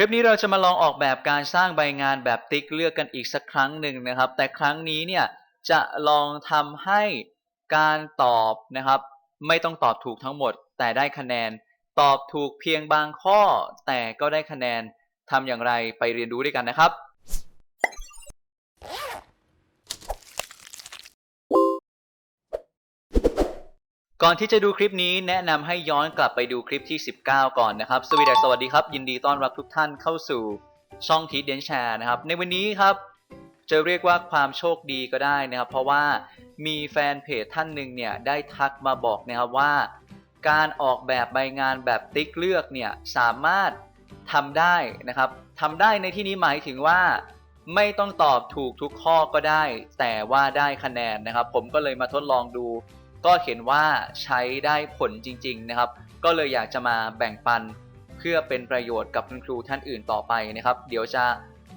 ลิปนี้เราจะมาลองออกแบบการสร้างใบงานแบบติ๊กเลือกกันอีกสักครั้งหนึ่งนะครับ แต่ครั้งนี้เนี่ยจะลองทำให้การตอบนะครับ ไม่ต้องตอบถูกทั้งหมด แต่ได้คะแนน ตอบถูกเพียงบางข้อ แต่ก็ได้คะแนนทำอย่างไรไปเรียนรู้ด้วยกันนะครับ ก่อนที่จะดูคลิปนี้แนะนำให้ย้อนกลับไปดูคลิปที่ 19 ก่อนนะครับสวีดัสวัสดีครับ ยินดีต้อนรับทุกท่านเข้าสู่ช่องทีเดนแชร์นะครับ ในวันนี้ครับ จะเรียกว่าความโชคดีก็ได้นะครับ เพราะว่ามีแฟนเพจท่านหนึ่งเนี่ยได้ทักมาบอกนะครับว่า การออกแบบใบงานแบบติ๊กเลือกเนี่ยสามารถทำได้นะครับทำได้ในที่นี้หมายถึงว่าไม่ต้องตอบถูกทุกข้อก็ได้ แต่ว่าได้คะแนนนะครับ ผมก็เลยมาทดลองดู ก็เห็นว่าใช้ได้ผลจริงๆนะครับ ก็เลยอยากจะมาแบ่งปันเพื่อเป็นประโยชน์กับคุณครูท่านอื่นต่อไปนะครับ เดี๋ยวจะ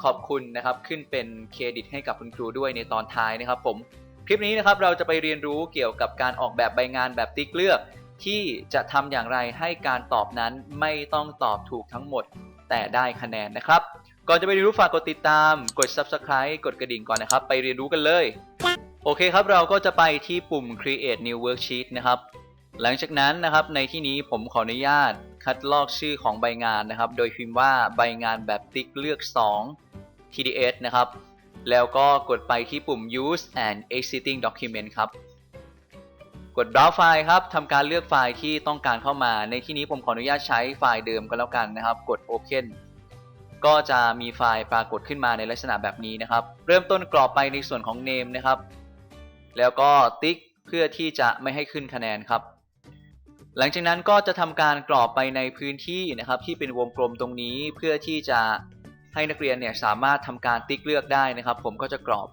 ขอบคุณนะครับขึ้นเป็นเครดิตให้กับคุณครูด้วยในตอนท้ายนะครับผมคลิปนี้นะครับเราจะไปเรียนรู้เกี่ยวกับการออกแบบใบงานแบบติ๊กเลือก ที่จะทำอย่างไรให้การตอบนั้นไม่ต้องตอบถูกทั้งหมด แต่ได้คะแนนนะครับ ก่อนจะไปเรียนรู้ฝากกดติดตาม กด subscribe กดกระดิ่งก่อนนะครับ ไปเรียนรู้กันเลย โอเคครับเราก็จะไปที่ปุ่ม create new worksheet นะครับ หลังจากนั้นนะครับในที่นี้ผมขออนุญาตคัดลอกชื่อของใบงานนะครับ โดยพิมพ์ว่าใบงานแบบติ๊กเลือก 2 TDS นะครับ แล้วก็กดไปที่ปุ่ม use and exiting document ครับ กด browse ไฟล์ครับทำการเลือกไฟล์ที่ต้องการเข้ามา ในที่นี้ผมขออนุญาตใช้ไฟล์เดิมก็แล้วกันนะครับ กด open ก็จะมีไฟล์ปรากฏขึ้นมาในลักษณะแบบนี้นะครับ เริ่มต้นกรอกไปในส่วนของ name นะครับ แล้วก็ติ๊กเพื่อที่จะไม่ให้ขึ้นคะแนนครับ หลังจากนั้นก็จะทำการกรอกไปในพื้นที่นะครับ ที่เป็นวงกลมตรงนี้เพื่อที่จะให้นักเรียนเนี่ยสามารถทำการติ๊กเลือกได้นะครับ ผมก็จะกรอบ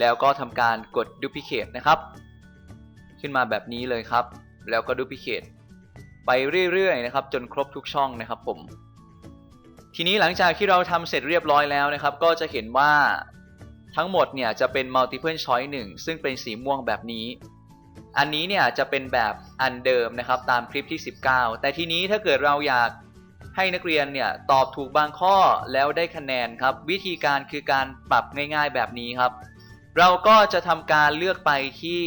แล้วก็ทำการกด duplicate นะครับ ขึ้นมาแบบนี้เลยครับ แล้วก็ duplicate ไปเรื่อยๆนะครับ จนครบทุกช่องนะครับผมทีนี้หลังจากที่เราทำเสร็จเรียบร้อยแล้วนะครับ ก็จะเห็นว่า ทั้งหมดเนี่ยจะเป็น multiple choice 1 ซึ่งเป็นสีม่วงแบบนี้ อันนี้เนี่ยจะเป็นแบบอันเดิมนะครับตามคลิปที่ 19 แต่ทีนี้ถ้าเกิดเราอยากให้นักเรียนเนี่ยตอบถูกบางข้อแล้วได้คะแนนครับ วิธีการคือการปรับง่ายๆแบบนี้ครับ เราก็จะทำการเลือกไปที่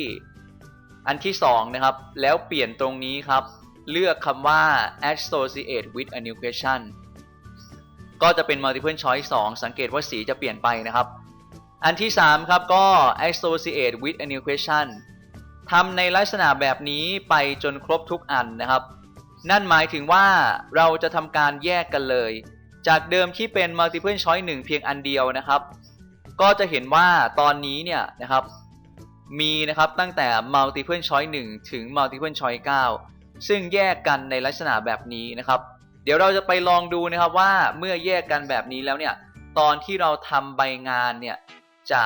อันที่ 2 นะครับ แล้วเปลี่ยนตรงนี้ครับ เลือกคำว่า associate with a new question ก็จะเป็น multiple choice 2 สังเกตว่าสีจะเปลี่ยนไปนะครับ อันที่ 3 ครับก็ associate with a new question ทำในลักษณะแบบนี้ไปจนครบทุกอันนะครับ นั่นหมายถึงว่าเราจะทำการแยกกันเลย จากเดิมที่เป็น multiple choice 1 เพียงอันเดียวนะครับ ก็จะเห็นว่าตอนนี้เนี่ยนะครับ มีนะครับตั้งแต่ multiple choice 1 ถึง multiple choice 9 ซึ่งแยกกันในลักษณะแบบนี้นะครับ เดี๋ยวเราจะไปลองดูนะครับว่าเมื่อแยกกันแบบนี้แล้วเนี่ย ตอนที่เราทำใบงานเนี่ย จะ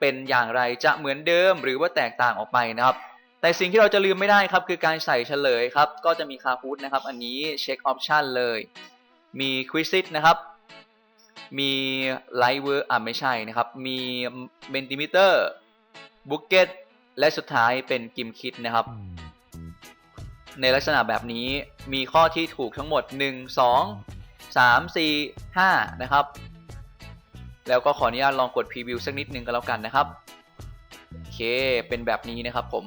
เป็นอย่างไรจะเหมือนเดิมหรือว่าแตกต่างออกไปนะครับ แต่สิ่งที่เราจะลืมไม่ได้ครับ คือการใส่เฉลยครับ ก็จะมีคาฟูดนะครับ อันนี้เช็คออปชันเลย มีควิซิตนะครับ มีไลท์เวอร์อะไม่ใช่นะครับ มีเมนติมิเตอร์บุกเก็ตและสุดท้ายเป็นกิมคิดนะครับ ในลักษณะแบบนี้มีข้อที่ถูกทั้งหมด 1 2 3 4 5 นะครับ แล้วก็ขออนุญาตลองกดพรีวิวสักนิดนึงก็แล้วกันนะครับโอเคเป็นแบบนี้นะครับผม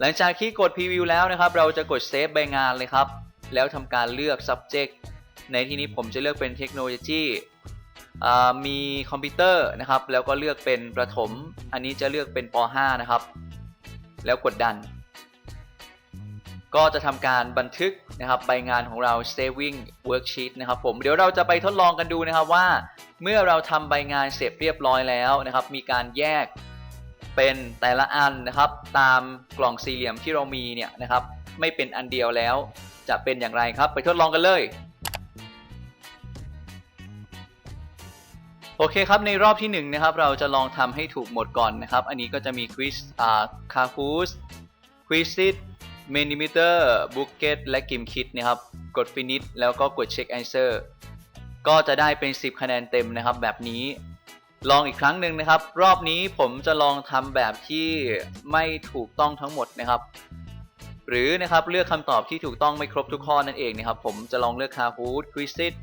หลังจากที่กดพรีวิวแล้วนะครับ เราจะกดเซฟใบงานเลยครับ แล้วทำการเลือก subject ในที่นี้ผมจะเลือกเป็นเทคโนโลยีมีคอมพิวเตอร์นะครับ แล้วก็เลือกเป็นประถม อันนี้จะเลือกเป็นป .5 นะครับ แล้วกดดัน ก็จะทำการบันทึกนะครับใบงานของเรา saving worksheet นะครับผมเดี๋ยวเราจะไปทดลองกันดูนะครับว่า เมื่อเราทำใบงานเสร็จเรียบร้อยแล้วนะครับ มีการแยกเป็นแต่ละอันนะครับ ตามกล่องสี่เหลี่ยมที่เรามีเนี่ยนะครับ ไม่เป็นอันเดียวแล้ว จะเป็นอย่างไรครับ ไปทดลองกันเลยโอเคครับในรอบที่1นงนะครับเราจะลองทำให้ถูกหมดก่อนนะครับ อันนี้ก็จะมีควิสอ่าคาฟูสควิซิต เมนิมิเตอร์บุกเก็ตและกิมคิดนะครับ กดฟินิชแล้วก็กดเช็ค answer ก็จะได้เป็น 10 คะแนนเต็มนะครับ แบบนี้ลองอีกครั้งหนึ่งนะครับ รอบนี้ผมจะลองทำแบบที่ไม่ถูกต้องทั้งหมดนะครับ หรือนะครับเลือกคำตอบที่ถูกต้องไม่ครบทุกข้อนั่นเองนะครับ ผมจะลองเลือก Kahoot Quizit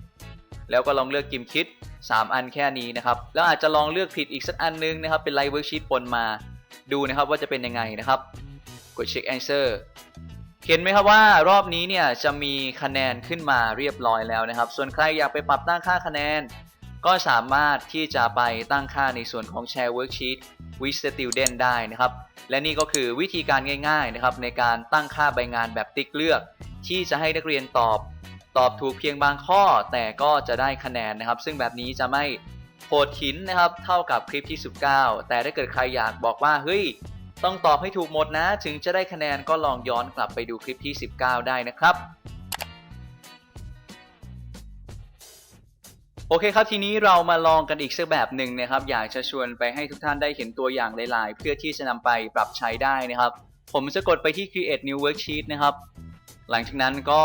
แล้วก็ลองเลือกกิมคิด 3 อันแค่นี้นะครับ แล้วอาจจะลองเลือกผิดอีกสักอันนึงนะครับ เป็นไลฟ์เวิร์กชีตปนมาดูนะครับว่าจะเป็นยังไงนะครับ กดเช็ค answer เห็นไหมครับว่ารอบนี้เนี่ยจะมีคะแนนขึ้นมาเรียบร้อยแล้วนะครับ ส่วนใครอยากไปปรับตั้งค่าคะแนน ก็สามารถที่จะไปตั้งค่าในส่วนของ Share Worksheet with Student ได้นะครับ และนี่ก็คือวิธีการง่ายๆนะครับในการตั้งค่าใบงานแบบติ๊กเลือก ที่จะให้นักเรียนตอบตอบถูกเพียงบางข้อแต่ก็จะได้คะแนนนะครับ ซึ่งแบบนี้จะไม่โหดหินนะครับเท่ากับคลิปที่ 19 แต่ถ้าเกิดใครอยากบอกว่าเฮ้ย ต้องตอบให้ถูกหมดนะ ถึงจะได้คะแนนก็ลองย้อนกลับไปดูคลิปที่ 19 ได้นะครับ โอเคครับทีนี้เรามาลองกันอีกสักแบบหนึ่งนะครับ อยากจะชวนไปให้ทุกท่านได้เห็นตัวอย่างหลาย ๆ เพื่อที่จะนำไปปรับใช้ได้นะครับ ผมจะกดไปที่ create new worksheet นะครับ หลังจากนั้นก็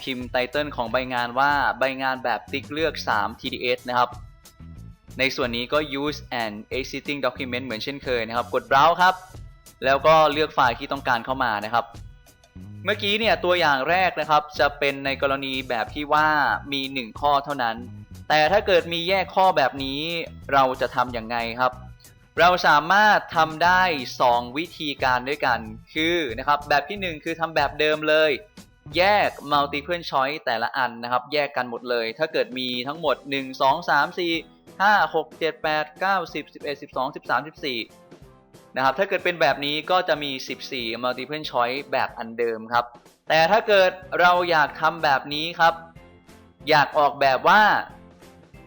พิมพ์ไตเติลของใบงานว่าใบงานแบบติ๊กเลือก 3 TDS นะครับในส่วนนี้ก็ use an existing document เหมือนเช่นเคยนะครับ กด browse ครับ แล้วก็เลือกไฟล์ที่ต้องการเข้ามานะครับ เมื่อกี้เนี่ยตัวอย่างแรกนะครับจะเป็นในกรณีแบบที่ว่ามี 1 ข้อเท่านั้น แต่ถ้าเกิดมีแยกข้อแบบนี้เราจะทำอย่างไงครับ เราสามารถทำได้ 2 วิธีการด้วยกัน คือนะครับแบบที่ 1 คือทำแบบเดิมเลย แยก multiple choice แต่ละอันนะครับ แยกกันหมดเลย ถ้าเกิดมีทั้งหมด 1 2 3 4 5 6 7 8 9 10 11 12 13 14 นะครับ ถ้าเกิดเป็นแบบนี้ก็จะมี 14 multiple choice แบบอันเดิมครับ แต่ถ้าเกิดเราอยากทำแบบนี้ครับ อยากออกแบบว่า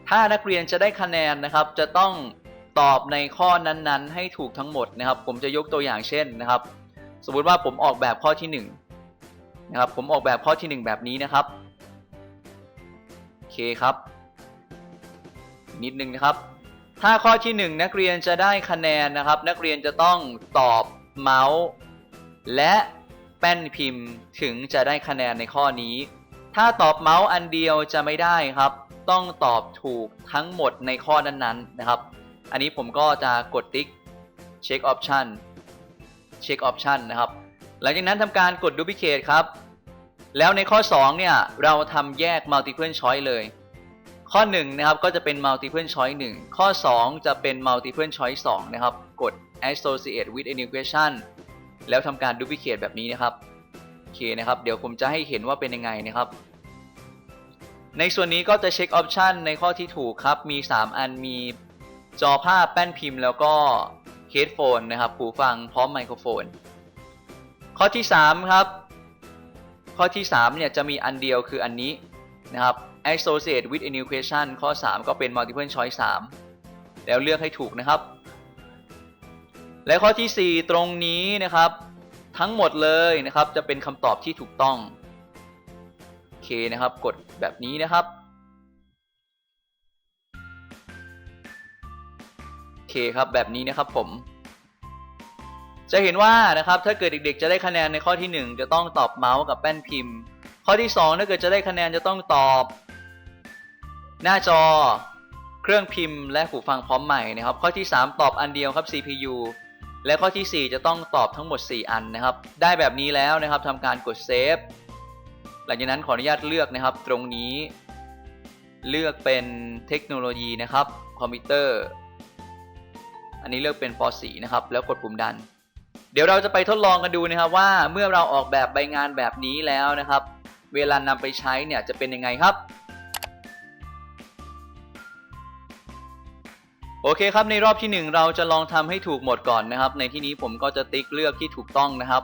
ถ้านักเรียนจะได้คะแนนนะครับ จะต้องตอบในข้อนั้นๆ ให้ถูกทั้งหมดนะครับ ผมจะยกตัวอย่างเช่นนะครับ สมมติว่าผมออกแบบข้อที่1นะครับ ผมออกแบบข้อที่ 1 แบบนี้นะครับ โอเคครับ นิดนึงนะครับ ถ้าข้อที่ 1 นักเรียนจะได้คะแนนนะครับ นักเรียนจะต้องตอบเมาส์ และแป้นพิมพ์ถึงจะได้คะแนนในข้อนี้ ถ้าตอบเมาส์อันเดียวจะไม่ได้ครับ ต้องตอบถูกทั้งหมดในข้อนั้นๆนะครับ อันนี้ผมก็จะกดติ๊กเช็คออปชันเช็คออปชันนะครับหลังจากนั้นทำการกด Duplicate ครับ แล้วในข้อ 2 เนี่ย เราทำแยก Multiple Choice เลย ข้อ1นะครับก็จะเป็น Multiple Choice 1 ข้อ 2 จะเป็น Multiple Choice 2 นะครับ กด Associate with any question แล้วทำการ Duplicate แบบนี้นะครับโอเคนะครับ เดี๋ยวผมจะให้เห็นว่าเป็นยังไงนะครับ ในส่วนนี้ก็จะเช็คออปชันในข้อที่ถูกครับ มี 3 อันมีจอภาพแป้นพิมพ์ แล้วก็เฮดโฟนนะครับหูฟังพร้อมไมโครโฟน ข้อที่ 3 ครับ ข้อที่ 3 เนี่ยจะมีอันเดียวคืออันนี้ นะครับ associate with a new question ข้อ 3 ก็เป็น multiple choice 3 แล้วเลือกให้ถูกนะครับ และข้อที่ 4 ตรงนี้นะครับ ทั้งหมดเลยนะครับ จะเป็นคำตอบที่ถูกต้อง โอเคนะครับ กดแบบนี้นะครับ โอเคครับ แบบนี้นะครับผม จะเห็นว่านะครับ ถ้าเกิดเด็กๆ จะได้คะแนนในข้อที่ 1 จะต้องตอบเมาส์กับแป้นพิมพ์ ข้อที่ 2 ถ้าเกิดจะได้คะแนนจะต้องตอบ หน้าจอ เครื่องพิมพ์ และหูฟังพร้อมใหม่นะครับ ข้อที่ 3 ตอบอันเดียวครับ CPU และข้อที่ 4 จะต้องตอบทั้งหมด 4 อันนะครับ ได้แบบนี้แล้วนะครับทำการกดเซฟหลังจากนั้นขออนุญาตเลือกนะครับ ตรงนี้ เลือกเป็นเทคโนโลยีนะครับคอมพิวเตอร์ อันนี้เลือกเป็นป .4 นะครับ แล้วกดปุ่มดัน เดี๋ยวเราจะไปทดลองกันดูนะครับว่าเมื่อเราออกแบบใบงานแบบนี้แล้วนะครับ เวลานำไปใช้เนี่ยจะเป็นยังไงครับ โอเคครับในรอบที่ 1 เราจะลองทำให้ถูกหมดก่อนนะครับ ในที่นี้ผมก็จะติ๊กเลือกที่ถูกต้องนะครับ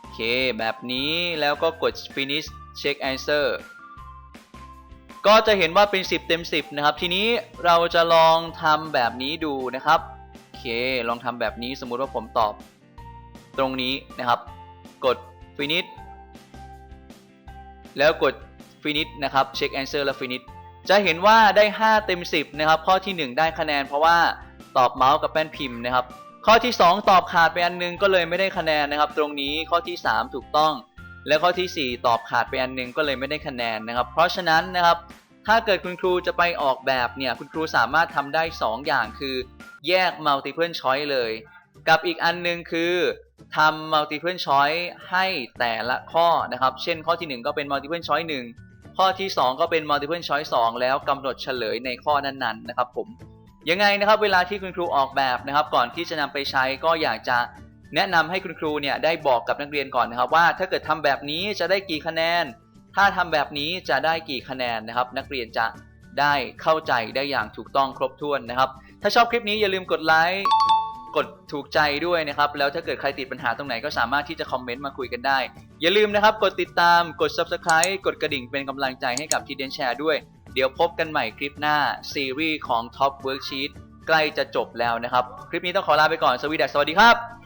โอเค แบบนี้แล้วก็กด finish check answer ก็จะเห็นว่าเป็น 10 เต็ม 10 นะครับ ทีนี้เราจะลองทำแบบนี้ดูนะครับโอเค ลองทำแบบนี้สมมุติว่าผมตอบตรงนี้นะครับ กด finish แล้วกด finish นะครับ check answer แล้ว finish จะเห็นว่าได้ 5 เต็ม 10 นะครับ ข้อที่ 1 ได้คะแนน เพราะว่าตอบเมาส์กับแป้นพิมพ์นะครับ ข้อที่ 2 ตอบขาดไปอันนึงก็เลยไม่ได้คะแนนนะครับ ตรงนี้ข้อที่ 3 ถูกต้อง และข้อที่ 4 ตอบขาดไปอันนึงก็เลยไม่ได้คะแนนนะครับ เพราะฉะนั้นนะครับ ถ้าเกิดคุณครูจะไปออกแบบเนี่ย คุณครูสามารถทำได้ 2 อย่างคือแยก multiple choice เลย กับอีกอันนึงคือทำ multiple choice ให้แต่ละข้อนะครับ เช่นข้อที่ 1 ก็เป็น multiple choice 1 ข้อที่ 2 ก็เป็น multiple choice 2 แล้วกำหนดเฉลยในข้อนั้นๆนะครับผมยังไงนะครับเวลาที่คุณครูออกแบบนะครับ ก่อนที่จะนำไปใช้ก็อยากจะแนะนำให้คุณครูเนี่ยได้บอกกับนักเรียนก่อนนะครับ ว่าถ้าเกิดทำแบบนี้จะได้กี่คะแนน ถ้าทำแบบนี้จะได้กี่คะแนนนะครับ นักเรียนจะได้เข้าใจได้อย่างถูกต้องครบถ้วนนะครับ ถ้าชอบคลิปนี้อย่าลืมกดไลค์ กดถูกใจด้วยนะครับ แล้วถ้าเกิดใครติดปัญหาตรงไหนก็สามารถที่จะคอมเมนต์มาคุยกันได้ อย่าลืมนะครับ กดติดตามกด subscribe กดกระดิ่งเป็นกำลังใจให้กับทีเดนแชร์ด้วย เดี๋ยวพบกันใหม่คลิปหน้า ซีรีส์ของ Top Worksheet ใกล้จะจบแล้วนะครับ คลิปนี้ต้องขอลาไปก่อนสวีดัสสวัสดีครับ